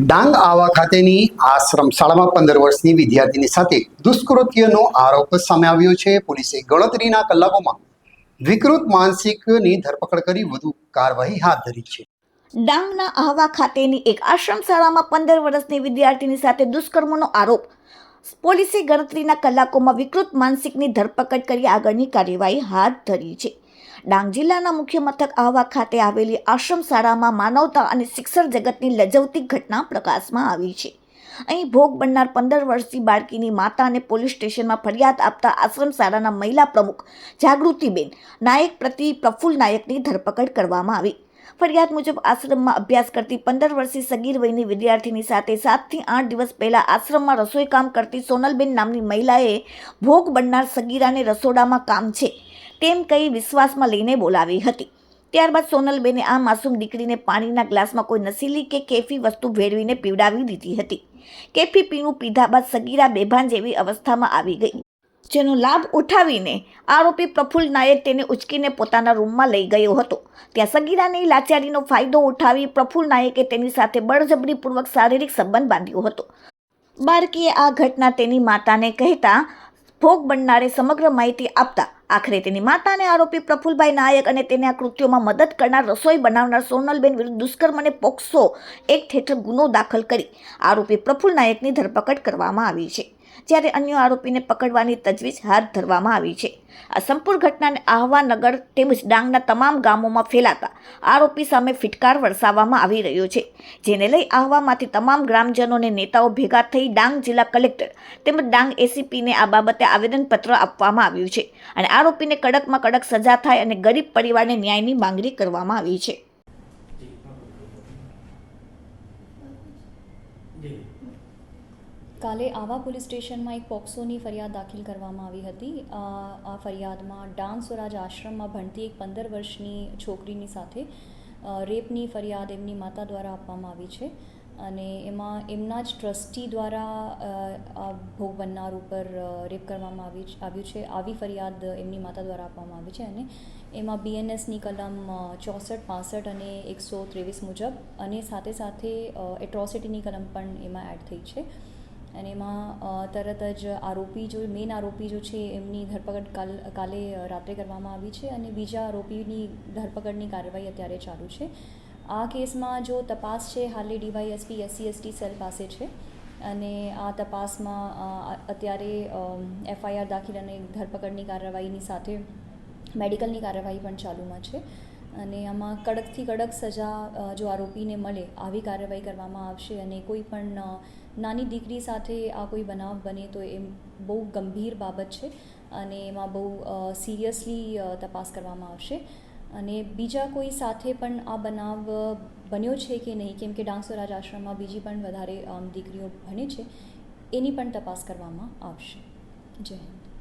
ડાંગ આવા ખાતેની આશ્રમ શાળામાં પંદર વર્ષની વિદ્યાર્થીની સાથે દુષ્કૃત્યનો આરોપ સામે આવ્યો છે. પોલીસે ગણતરીના કલાકોમાં વિકૃત માનસિકની ધરપકડ કરી વધુ કાર્યવાહી હાથ ધરી છે. ડાંગના આહવા ખાતેની એક આશ્રમ શાળામાં પંદર વર્ષની વિદ્યાર્થીની સાથે દુષ્કર્મનો આરોપ. પોલીસે ગણતરીના કલાકોમાં વિકૃત માનસિકની ધરપકડ કરી આગળની કાર્યવાહી હાથ ધરી છે. ડાંગ જિલ્લાના મુખ્ય મથક આહવા ખાતે આવેલી આશ્રમ શાળામાં માનવતા અને શિક્ષણ જગતની લજવતી ઘટના પ્રકાશમાં આવી છે. અહીં ભોગ બનનાર પંદર વર્ષની બાળકીની માતા અને પોલીસ સ્ટેશનમાં ફરિયાદ આપતા આશ્રમ શાળાના મહિલા પ્રમુખ જાગૃતિબેન નાયક પ્રતિ પ્રફુલ્લ નાયકની ધરપકડ કરવામાં આવી. ફરિયાદ મુજબ આશ્રમમાં અભ્યાસ કરતી પંદર વર્ષની સગીર વયની વિદ્યાર્થીની સાથે સાતથી આઠ દિવસ પહેલાં આશ્રમમાં રસોઈ કામ કરતી સોનલબેન નામની મહિલાએ ભોગ બનનાર સગીરાને રસોડામાં કામ છે. તેમ કહી વિશ્વાસમાં લઈને બોલાવી હતી. ત્યારબાદ સોનલબેને આ માસૂમ દીકરીને પાણીના ગ્લાસમાં કોઈ નશીલી કે કેફી વસ્તુ ભેળવીને પીવડાવી દીધી હતી. કેફી પીણું પીધા બાદ સગીરા બેભાન જેવી અવસ્થામાં આવી ગઈ. જેનો લાભ ઉઠાવીને આરોપી પ્રફુલ્લ નાયક તેને ઉચકીને પોતાના રૂમમાં લઈ ગયો હતો. ત્યાં સગીરાની લાચારીનો ફાયદો ઉઠાવી પ્રફુલ્લ નાયકે તેની સાથે બળજબરીપૂર્વક શારીરિક સંબંધ બાંધ્યો હતો. બાળકીએ આ ઘટના તેની માતાને કહેતા ભોગ બનનારે સમગ્ર માહિતી આપતા આખરે તેની માતાને આરોપી પ્રફુલભાઈ નાયક અને તેને આ કૃત્યોમાં મદદ કરનાર રસોઈ બનાવનાર સોનલબેન વિરુદ્ધ દુષ્કર્મ અને પોક્સો એક્ટ હેઠળ ગુનો દાખલ કરી આરોપી પ્રફુલ નાયકની ધરપકડ કરવામાં આવી છે. જ્યારે અન્ય આરોપીને પકડવાની તજવીજ હાથ ધરવામાં આવી છે. આ સંપૂર્ણ ઘટનાને આહવાનગર તેમજ ડાંગના તમામ ગામોમાં ફેલાતા આરોપી સામે ફિટકાર વરસાવવામાં આવી રહ્યો છે જેને લઈ આહવામાંથી તમામ ગ્રામજનોને નેતાઓ ભેગા થઈ ડાંગ જિલ્લા કલેક્ટર તેમજ ડાંગ એસીપીને આ બાબતે આવેદનપત્ર આપવામાં આવ્યું છે અને આરોપીને કડકમાં કડક સજા થાય અને ગરીબ પરિવારને ન્યાયની માંગણી કરવામાં આવી છે. કાલે આવા પોલીસ સ્ટેશનમાં એક પોક્સોની ફરિયાદ દાખલ કરવામાં આવી હતી. આ ફરિયાદમાં ડાંગ સ્વરાજ આશ્રમમાં ભણતી એક પંદર વર્ષની છોકરીની સાથે રેપની ફરિયાદ એમની માતા દ્વારા આપવામાં આવી છે. અને એમાં એમના જ ટ્રસ્ટી દ્વારા ભોગ બનનાર ઉપર રેપ કરવામાં આવી આવ્યું છે. આવી ફરિયાદ એમની માતા દ્વારા આપવામાં આવી છે અને એમાં બીએનએસની કલમ ચોસઠ, પાસઠ અને એકસો ત્રેવીસ મુજબ અને સાથે સાથે એટ્રોસિટીની કલમ પણ એમાં એડ થઈ છે. અને એમાં તરત જ આરોપી જો મેઇન આરોપી જો છે, એમની ધરપકડ કાલ, કાલે રાત્રે કરવામાં આવી છે અને બીજા આરોપીની ધરપકડની કાર્યવાહી અત્યારે ચાલુ છે. આ કેસમાં જો તપાસ છે હાલે ડીવાયએસપી એસસી, એસટી સેલ પાસે છે. અને આ તપાસમાં અત્યારે એફઆઈઆર દાખલ અને ધરપકડની કાર્યવાહીની સાથે મેડિકલની કાર્યવાહી પણ ચાલુમાં છે. અને આમાં કડકથી કડક સજા જો આરોપીને મળે, આવી કાર્યવાહી કરવામાં આવશે અને કોઈ પણ નાની દીકરી સાથે આ કોઈ બનાવ બને તો એ બહુ ગંભીર બાબત છે અને એમાં બહુ સિરિયસલી તપાસ કરવામાં આવશે. અને બીજા કોઈ સાથે પણ આ બનાવ બન્યો છે કે નહીં, કેમ કે ડાંગસોરાજ આશ્રમમાં બીજી પણ વધારે દીકરીઓ ભણે છે, એની પણ તપાસ કરવામાં આવશે. જય